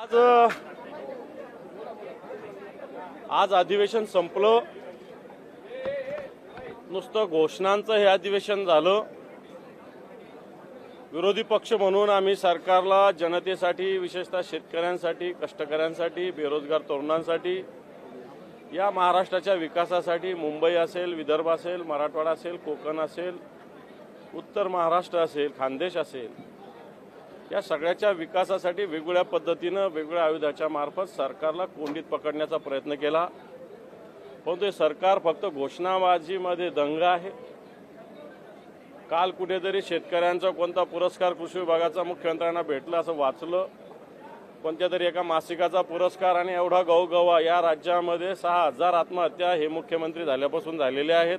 आज आज अधिवेशन संपलं. नुसतं घोषणांचं हे अधिवेशन झालं. विरोधी पक्ष म्हणून आम्ही सरकारला जनतेसाठी विशेषतः शेतकऱ्यांसाठी कष्टकऱ्यांसाठी बेरोजगार तरुणांसाठी या महाराष्ट्राच्या विकासासाठी मुंबई असेल विदर्भ असेल मराठवाडा असेल कोकण असेल उत्तर महाराष्ट्र असेल खानदेश असेल या सगळ्याच्या विकासासाठी वेगवेगळ्या पद्धतीनं वेगवेगळ्या आयुधाच्या मार्फत सरकारला कोंडीत पकडण्याचा प्रयत्न केला. परंतु हे सरकार फक्त घोषणाबाजीमध्ये दंग आहे. काल कुठेतरी शेतकऱ्यांचा कोणता पुरस्कार कृषी विभागाचा मुख्यमंत्र्यांना भेटला असं वाचलं. कोणत्या तरी एका मासिकाचा पुरस्कार आणि एवढा गवगवा या राज्यामध्ये सहा हजार आत्महत्या हे मुख्यमंत्री झाल्यापासून झालेल्या आहेत.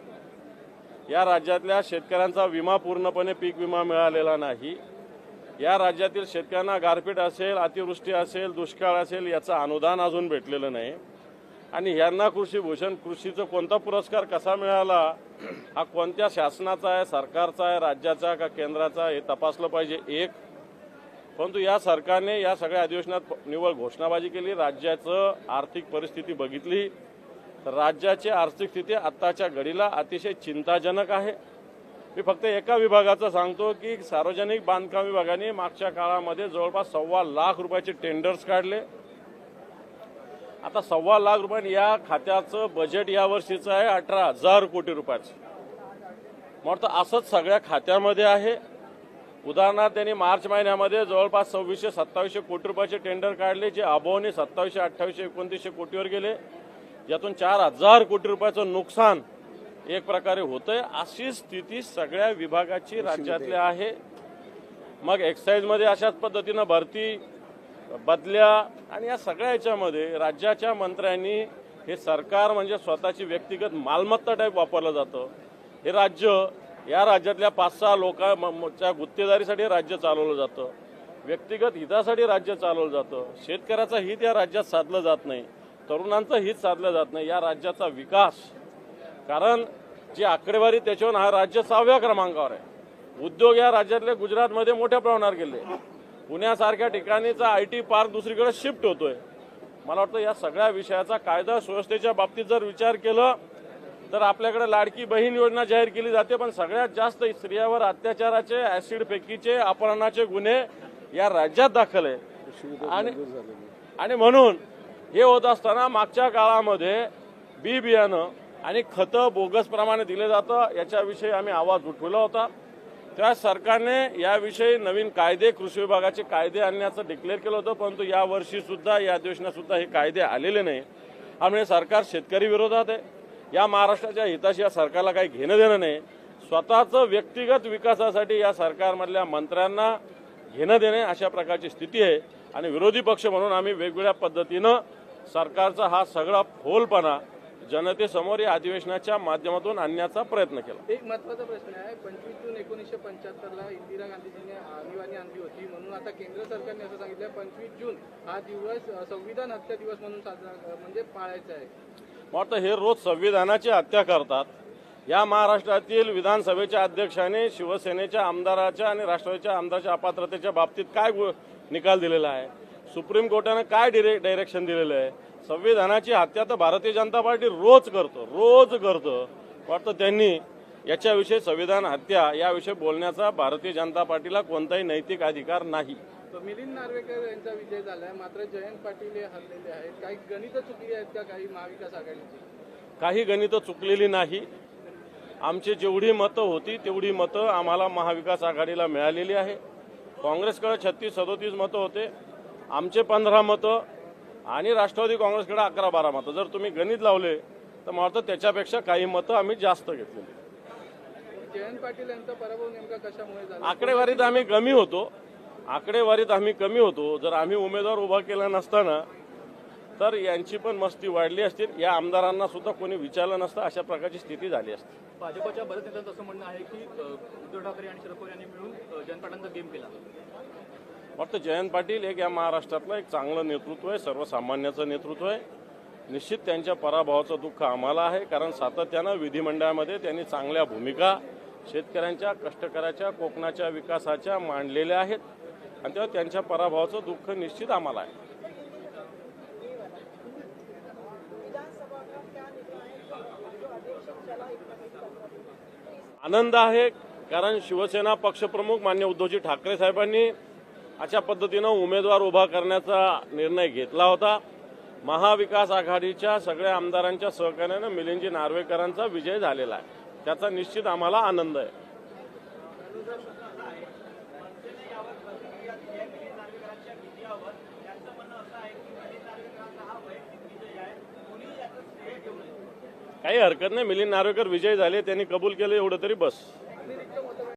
या राज्यातल्या शेतकऱ्यांचा विमा पूर्णपणे पीक विमा मिळालेला नाही. या राज्यातील शेतकऱ्यांना गारपीट असेल अतिवृष्टी असेल दुष्काळ असेल याचं अनुदान अजून भेटलेलं नाही. आणि यांना कृषीभूषण कृषीचा कोणता पुरस्कार कसा मिळाला हा कोणत्या शासनाचा आहे सरकारचा आहे राज्याचा का केंद्राचा हे तपासलं पाहिजे एक. परंतु या सरकारने या सगळ्या अधिवेशनात निव्वळ घोषणाबाजी केली राज्याचं आर्थिक परिस्थिती बघितली. तर राज्याची आर्थिक स्थिती आत्ताच्या घडीला अतिशय चिंताजनक आहे. मी फक्त एका विभागाचं सांगतो की सार्वजनिक बांधकाम विभागाने मागच्या काळामध्ये जवळपास सव्वा लाख रुपयाचे टेंडर्स काढले. आता सव्वा लाख रुपये या खात्याचं बजेट या वर्षीचं आहे अठरा हजार कोटी रुपयाचं. मग तर असंच सगळ्या खात्यामध्ये आहे. उदाहरणार्थ त्यांनी मार्च महिन्यामध्ये जवळपास सव्वीसशे सत्तावीसशे कोटी रुपयाचे टेंडर काढले जे अबोने सत्तावीसशे अठ्ठावीसशे एकोणतीसशे कोटीवर गेले. यातून चार हजार कोटी रुपयाचं नुकसान एक प्रकारे होतंय. अशी स्थिती सगळ्या विभागाची राज्यातल्या आहे. मग एक्साईजमध्ये अशाच पद्धतीनं भरती बदल्या आणि या सगळ्या याच्यामध्ये राज्याच्या मंत्र्यांनी हे सरकार म्हणजे स्वतःची व्यक्तिगत मालमत्ता टाईप वापरलं जातं. हे राज्य या राज्यातल्या पाच सहा लोकांच्या गुत्तेदारीसाठी राज्य चालवलं जातं. व्यक्तिगत हितासाठी राज्य चालवलं जातं. शेतकऱ्याचं हित या राज्यात साधलं जात नाही. तरुणांचं हित साधलं जात नाही. या राज्याचा विकास. कारण जी आकडेवारी त्याच्यावर हा राज्य सहाव्या क्रमांकावर आहे. उद्योग या राज्यातले गुजरातमध्ये मोठ्या प्रमाणावर गेले. पुण्यासारख्या ठिकाणीचा आय टी पार्क दुसरीकडे शिफ्ट होतोय. मला वाटतं या सगळ्या विषयाचा कायदा सुव्यवस्थेच्या बाबतीत जर विचार केलं तर आपल्याकडे लाडकी बहीण योजना जाहीर केली जाते पण सगळ्यात जास्त स्त्रियावर अत्याचाराचे ऍसिड फेकीचे अपहरणाचे गुन्हे या राज्यात दाखल आहे. आणि आणि म्हणून हे होत असताना मागच्या काळामध्ये बी बियाणं आणि खतं बोगस प्रमाणे जातं याच्याविषयी आम्ही आवाज उठवला होता. त्या सरकारने याविषयी नवीन कायदे कृषी विभागाचे कायदे आणण्याचं डिक्लेअर केलं होतं परंतु यावर्षीसुद्धा सुद्धा या अधिवेशनातसुद्धा हे कायदे आलेले नाही. आणि सरकार शेतकरी विरोधात आहे. या महाराष्ट्राच्या हिताशी या सरकारला काही घेणं देणं नाही. स्वतःचं व्यक्तिगत विकासासाठी या सरकारमधल्या मंत्र्यांना घेणं देणे अशा प्रकारची स्थिती आहे. आणि विरोधी पक्ष म्हणून आम्ही वेगवेगळ्या पद्धतीनं सरकारचा हा सगळा फोलपणा जनतेसमोर या अधिवेशनाच्या माध्यमातून आणण्याचा प्रयत्न केला. एक महत्त्वाचा प्रश्न आहे. पंचवीस जून एकोणीसशे पंच्याहत्तरला इंदिरा गांधीजींनी आणीबाणी आणली होती. म्हणून आता केंद्र सरकारने असं सांगितलं पंचवीस जून हा दिवस संविधान हत्या दिवस म्हणून साजरा म्हणजे पाळायचा आहे. वाटतं हे रोज संविधानाची हत्या करतात. या महाराष्ट्रातील विधानसभेच्या अध्यक्षाने शिवसेनेच्या आमदाराच्या आणि राष्ट्रवादीच्या आमदाराच्या अपात्रतेच्या बाबतीत काय निकाल दिलेला आहे? सुप्रीम कोर्टानं काय डिरे डायरेक्शन दिलेलं आहे? संविधानाची हत्या तर भारतीय जनता पार्टी रोज करतो रोज करतं. वाटतं त्यांनी याच्याविषयी संविधान हत्या याविषयी बोलण्याचा भारतीय जनता पार्टीला कोणताही नैतिक अधिकार नाही. मिलिंद नार्वेकर यांचा विजय झालाय मात्र जयंत पाटील हे हरलेले आहेत. काही गणित चुकली आहेत का काही महाविकास आघाडीची? काही गणितं चुकलेली नाही. आमची जेवढी मतं होती तेवढी मतं आम्हाला महाविकास आघाडीला मिळालेली आहे. काँग्रेसकडे छत्तीस सदोतीस मतं होते. आमचे पंधरा मतं आणि राष्ट्रवादी काँग्रेसकडे अकरा बारा मतं. जर तुम्ही गणित लावले तर मला वाटतं त्याच्यापेक्षा काही मतं आम्ही जास्त घेतलेली जयंत पाटील यांचा पराभव नेमका कशामुळे झाला? आकडेवारीत आम्ही कमी होतो. आकडेवारीत आम्ही कमी होतो. जर आम्ही उमेदवार उभा केला नसताना तर यांची पण मस्ती वाढली असती. या आमदारांना सुद्धा कोणी विचारलं नसतं. अशा प्रकारची स्थिती झाली असती. भाजपच्या बऱ्याच नेत्यांचं असं म्हणणं आहे की उद्धव ठाकरे आणि शरद पवार यांनी मिळून जयंत पाटलांचा गेम केला. फक्त जयंत पाटील एक या महाराष्ट्रातलं एक चांगलं नेतृत्व आहे सर्वसामान्याचं नेतृत्व आहे. निश्चित त्यांच्या पराभवाचं दुःख आम्हाला आहे कारण सातत्यानं विधिमंडळामध्ये त्यांनी चांगल्या भूमिका शेतकऱ्यांच्या कष्टकऱ्याच्या कोकणाच्या विकासाच्या मांडलेल्या आहेत. आणि तेव्हा त्यांच्या पराभवाचं दुःख निश्चित आम्हाला आहे. आनंद आहे कारण शिवसेना पक्षप्रमुख मान्य उद्धवजी ठाकरे साहेबांनी अशा पद्धतीनं उमेदवार उभा करण्याचा निर्णय घेतला होता. महाविकास आघाडीच्या सगळ्या आमदारांच्या सहकार्यानं मिलिंदजी नार्वेकरांचा विजय झालेला आहे. त्याचा निश्चित आम्हाला आनंद आहे. काही हरकत नाही. मिलिंद नार्वेकर विजय झाले त्यांनी कबूल केलं एवढं तरी बस.